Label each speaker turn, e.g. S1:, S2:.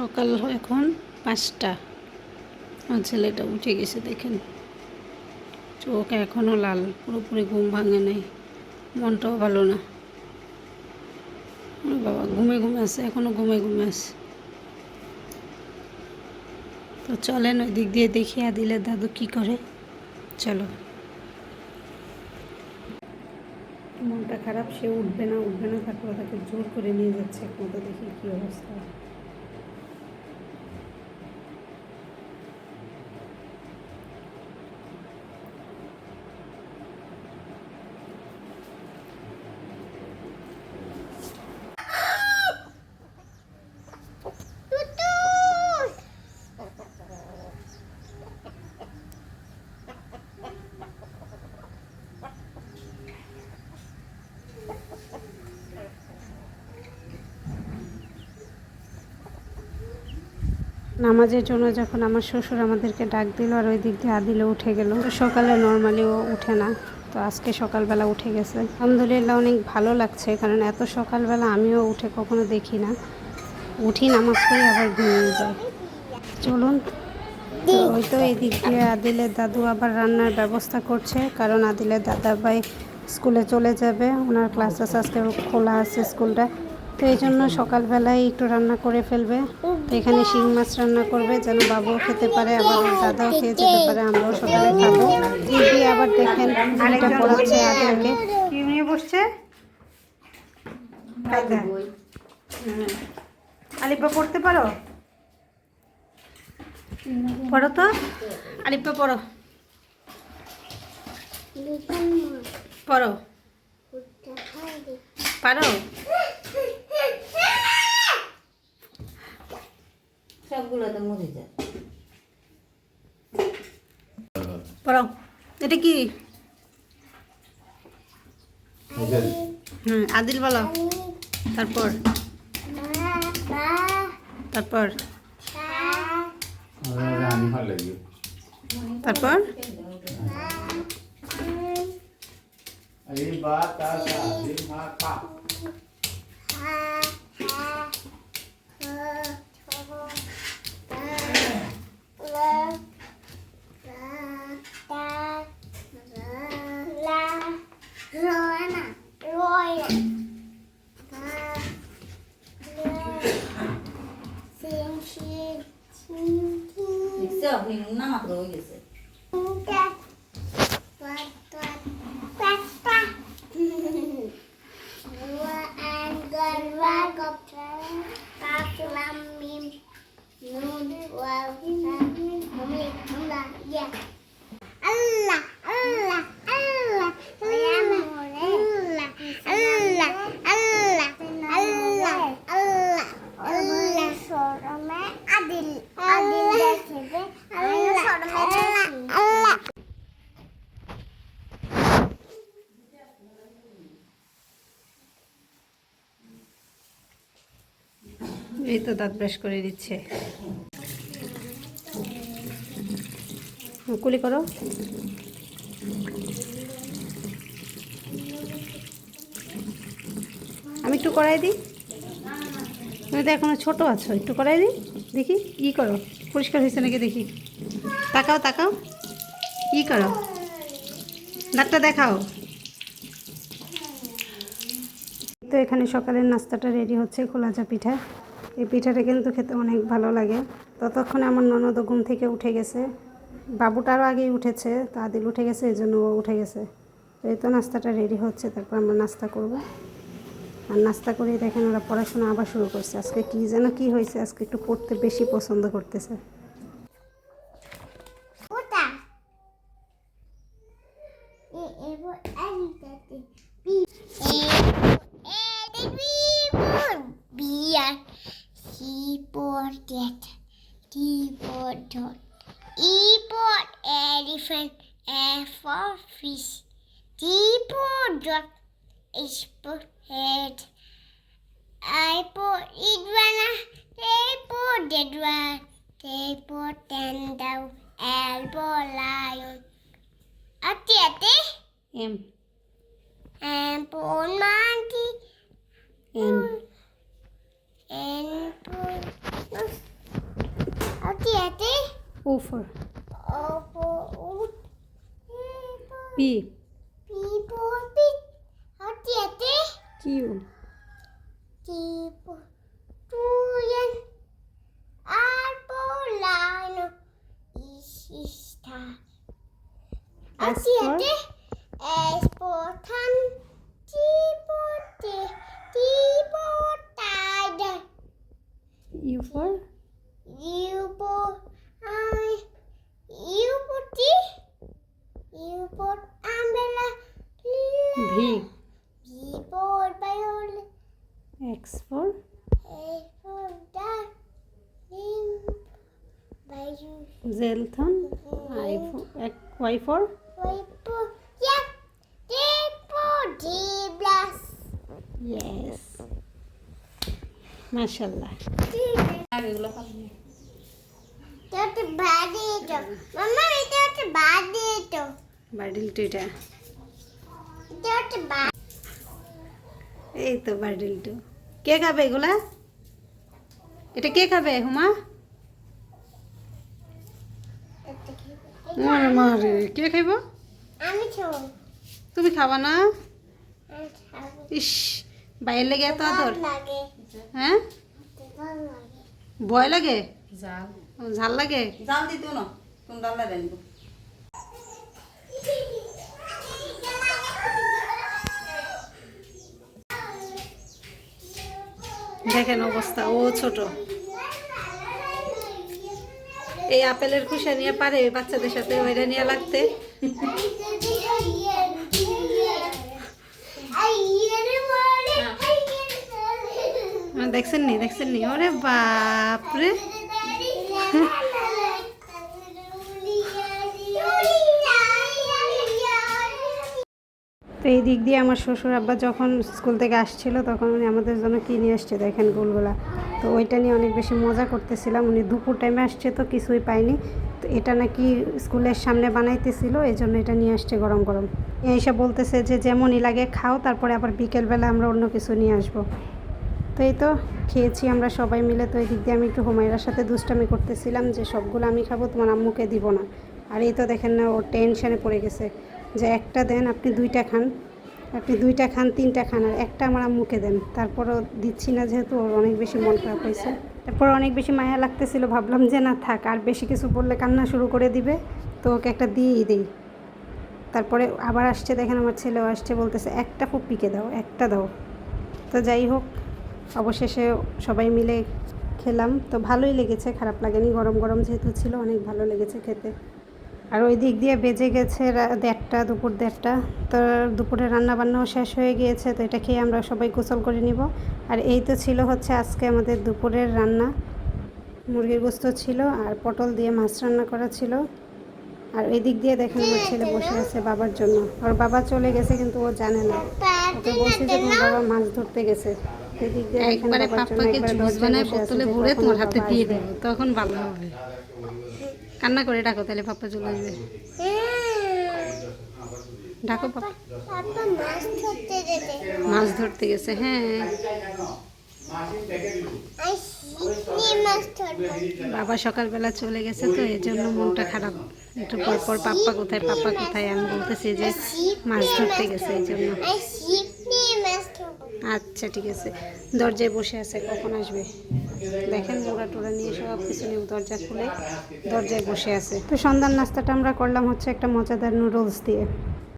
S1: সকাল এখন পাঁচটা। আমার ছেলেটা উঠে গেছে, দেখেন। চোখ এখনও লাল, পুরোপুরি ঘুম ভাঙে নাই। মনটাও ভালো না। বাবা, ঘুমে ঘুমে আছে এখনও ঘুমে ঘুমে আছে। তো চলেন ওই দিক দিয়ে দেখিয়ে দিলে দাদু কি করে। চলো। মনটা খারাপ, সে উঠবে না উঠবে না, তারপর তাকে জোর করে নিয়ে যাচ্ছে। একমতো দেখি কী অবস্থা। নামাজের জন্য যখন আমার শ্বশুর আমাদেরকে ডাক দিল আর ওই দিক দিয়ে আদিলে উঠে গেল। সকালে নর্মালি ও উঠে না। তো আজকে সকালবেলা উঠে গেছে। আলহামদুলিল্লাহ অনেক ভালো লাগছে কারণ এত সকালবেলা আমিও উঠে কখনো দেখি না। উঠি নামাজ পড়ি আবার ঘুমিয়ে যাই। চলুন ওই তো এই দিক দিয়ে আদিলের দাদু আবার রান্নার ব্যবস্থা করছে। কারণ আদিলের দাদা ভাই স্কুলে চলে যাবে। ওনার ক্লাসেস আজকে খোলা আছে স্কুলটা। তো এই জন্য সকালবেলায় একটু রান্না করে ফেলবে। তো এখানে শিং মাছ রান্না করবে, যেন বাবুও খেতে পারে, আবার দাদাও খেয়ে যেতে পারে, আমরাও সকালে খাব। দিয়ে আবার দেখেন আরেকটা পড়াচ্ছে আদিলকে কি নিয়ে বসছে? আলিপা পড়তে পারো? পড়ো তো। আলিপা পড়ো। পড়ো। পারো?
S2: সবগুলো তো মরে যায়।
S1: এটা কি? হুম আদিল বলো। তারপর? তারপর? তারপর?
S3: được mình muốn năm học rồi nhỉ gì Yeah.
S1: এই তো দাঁত ব্রাশ করে দিচ্ছে। কুলি করো। আমি একটু করাই দিই। তুমি তো এখনও ছোটো আছো, একটু করাই দিই। দেখি, ই করো। পরিষ্কার হয়েছে নাকি দেখি। তাকাও তাকাও। ই করো। দাঁতটা দেখাও। তো এখানে সকালের নাস্তাটা রেডি হচ্ছে খোলাচা পিঠা। এই পিঠাটা কিন্তু খেতে অনেক ভালো লাগে ততক্ষণে আমার ননদ ঘুম থেকে উঠে গেছে বাবুটারও আগেই উঠেছে তা আদিল উঠে গেছে এই জন্য ও উঠে গেছে তো এই তো নাস্তাটা রেডি হচ্ছে তারপর আমরা নাস্তা করব আর নাস্তা করে দেখেন ওরা পড়াশোনা আবার শুরু করছে আজকে কী যেন কী হয়েছে আজকে একটু পড়তে বেশি পছন্দ করতেছে.
S3: E. E keyboard cat, keyboard dog. E for elephant, F for fish. D for dog, H for head. I for iguana, J for deadwood, K for tender, L for lion. Ati, ati?
S1: M.
S3: M for monkey.
S1: M.
S3: N for okay, Ate.
S1: O for.
S3: O for
S1: oat.
S3: P. P for pit.
S1: Okay,
S3: Ate. Q. Q for Julian.
S1: R for
S3: Lionel. E is star. Okay, Ate. S for tan. T for.
S1: U for?
S3: U for I. U for T. U for umbrella.
S1: V.
S3: V for violet.
S1: X for?
S3: X for dark. Zelton. I
S1: mm-hmm. for, y for?
S3: Y for yeah. D for D plus.
S1: Yes. মাশাল্লাহ এই তো বার্ডিল কে খাবে এগুলা? এটা কে খাবে হুমা? মারে মারে কে খাইব?
S3: আমি খাব।
S1: তুমি খাবা না? ইস বাইরে লেগে এত আদর।
S3: লাগে।
S1: হ্যাঁ ভয় লাগে ঝাল লাগে
S2: জাল দিত না তুমি ডাল্লা
S1: দেখেন অবস্থা ও ছোট এই আপেলের খুশা নিয়ে পারে বাচ্চাদের সাথে ওইটা নিয়ে লাগতে আহ, দেখছেন নি দেখছেন নি ওরে বাপরে। তো এই দিক দিয়ে আমার শ্বশুর আব্বা যখন স্কুল থেকে আসছিল, তখন উনি আমাদের জন্য কি নিয়ে আসছে দেখেন গোলগোলা। তো ওইটা নিয়ে অনেক বেশি মজা করতেছিলাম। উনি দুপুর টাইমে আসছে তো কিছুই পাইনি। তো এটা নাকি স্কুলের সামনে বানাইতেছিল এই জন্য এটা নিয়ে আসছে গরম গরম। এইসব বলতেছে যে, যেমনই লাগে খাও, তারপরে আবার বিকেলবেলা আমরা অন্য কিছু নিয়ে আসব। তো এই তো, খেয়েছি আমরা সবাই মিলে। তো এই দিক দিয়ে আমি একটু হুমায়রার সাথে দুষ্টামি করতেছিলাম যে সবগুলো আমি খাব, তোমার আম্মুকে দিব না। আর এই তো দেখেন না, ও টেনশানে পড়ে গেছে। যে একটা দেন, আপনি দুইটা খান। আপনি দুইটা খান, তিনটা খান, আর একটা আমার আম্মুকে দেন। তারপরও দিচ্ছি না যেহেতু, ওর অনেক বেশি মন খারাপ হয়েছে। তারপর অনেক বেশি মায়া লাগতেছিল, ভাবলাম যে না থাক, আর বেশি কিছু বললে কান্না শুরু করে দিবে। তো ওকে একটা দিয়েই দিই। তারপরে আবার আসছে, দেখেন আমার ছেলেও আসছে, বলতেছে, একটা ফুপ্পিকে দাও, একটা দাও। তো যাই হোক অবশেষে সবাই মিলে খেলাম। তো ভালোই লেগেছে, খারাপ লাগেনি। গরম গরম যেহেতু ছিল, অনেক ভালো লেগেছে খেতে। আর ওই দিক দিয়ে বেজে গেছে দেড়টা, দুপুর দেড়টা। তো দুপুরে রান্না বান্নাও শেষ হয়ে গিয়েছে, তো এটা খেয়ে আমরা সবাই গোসল করে নিব। আর এই তো ছিল হচ্ছে আজকে আমাদের দুপুরের রান্না। মুরগির গোস্ত ছিল আর পটল দিয়ে মাছ রান্না করা ছিল। আর এই দিক দিয়ে দেখেন আমার ছেলে বসে আছে বাবার জন্য। ওর বাবা চলে গেছে, কিন্তু ও জানে না। ওকে বলছি যে বাবা মাছ ধরতে গেছে।
S4: একবারে পাপ্পাকে জুস বানায় বোতলে ভরে তোমার হাতে দিয়ে। দেবো। তখন ভালো হবে। কান্না করে ডাকো তাহলে পাপ্পা চলে আসবে। ডাকো পাপ্পা।
S3: মাছ ধরতে
S4: গেছে হ্যাঁ। বাবা সকালবেলা চলে গেছে তো এই জন্য মনটা খারাপ। একটু পর পর পাপ্পা কোথায় পাপ্পা কোথায় আমি বলতেছি যে মাছ ধরতে গেছে এই জন্য
S1: আচ্ছা ঠিক আছে। দরজায় বসে আছে, কখন আসবে? দেখেন, মোড়া টোড়া নিয়ে সব কিছু নিয়ে দরজা খুলে দরজায় বসে আছে। তো সন্ধ্যার নাস্তাটা আমরা করলাম হচ্ছে একটা মজাদার নুডলস দিয়ে।